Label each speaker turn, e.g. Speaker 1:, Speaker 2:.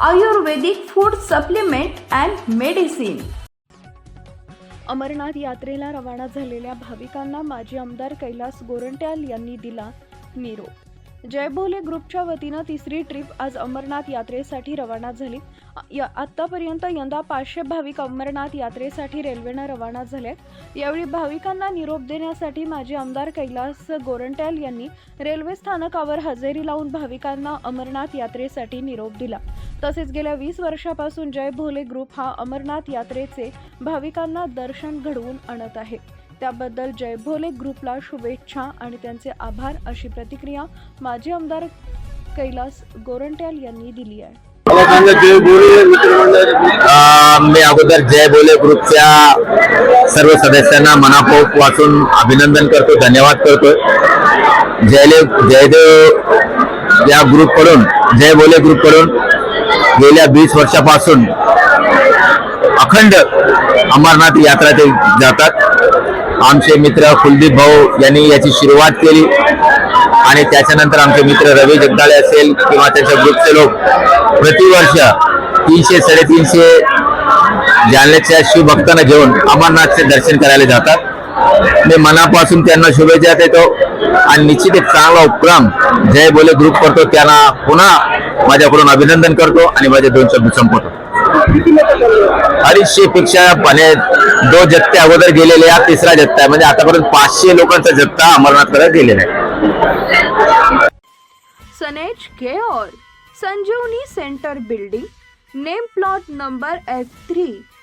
Speaker 1: Ayurvedic food supplement and medicine
Speaker 2: Amarnath यात्रेला रवाना झालेल्या भाविकांना माजी आमदार कैलास गोरंट्याल यांनी दिला निरोप. जय भोले ग्रुपच्या वतीनं तिसरी ट्रिप आज अमरनाथ यात्रेसाठी रवाना झाली. आ- या आत्तापर्यंत यंदा पाचशे भाविक अमरनाथ यात्रेसाठी रेल्वेनं रवाना झाले यावेळी भाविकांना निरोप देण्यासाठी माजी आमदार कैलास गोरंट्याल यांनी रेल्वे स्थानकावर हजेरी लावून भाविकांना अमरनाथ यात्रेसाठी निरोप दिला. तसेच गेल्या वीस वर्षापासून जय भोले ग्रुप हा अमरनाथ यात्रेचे भाविकांना दर्शन घडवून आणत आहे. त्याबद्दल जय भोले ग्रुपला शुभेच्छा आणि त्यांचे आभार अशी प्रतिक्रिया माजी आमदार कैलास गोरंट्याल यांनी दिली आहे.
Speaker 3: मी अगोदर जय बोले ग्रुपच्या सर्व सदस्यांना मनापोप वाचून अभिनंदन करतो धन्यवाद करतो जयले जयदेव या ग्रुपकडून जय बोले ग्रुपकडून गेल्या वीस वर्षापासून अखंड अमरनाथ यात्रा ते जातात. आमचे मित्र कुलदीप भाऊ यांनी याची सुरुवात केली. आणि त्याच्यानंतर आमचे मित्र रवी जगदाळे असेल किंवा त्याच्या ग्रुपचे लोक प्रतिवर्ष तीनशे साडेतीनशे जालन्याच्या शिवभक्तांना घेऊन अमरनाथचे दर्शन करायला जातात. मी मनापासून त्यांना शुभेच्छा देतो. आणि निश्चित एक चांगला उपक्रम जय बोले ग्रुप करतो. त्यांना पुन्हा माझ्याकडून अभिनंदन करतो आणि माझे दोन शब्द संपवतो. अडीचशे पेक्षा पाण्या दोन जत्ते अगोदर गेलेले हा तिसरा जत्ता आहे. म्हणजे आतापर्यंत पाचशे लोकांचा जत्ता अमरनाथकडे गेलेला आहे.
Speaker 2: सनेज care Sanjeevani centre building name plot number F three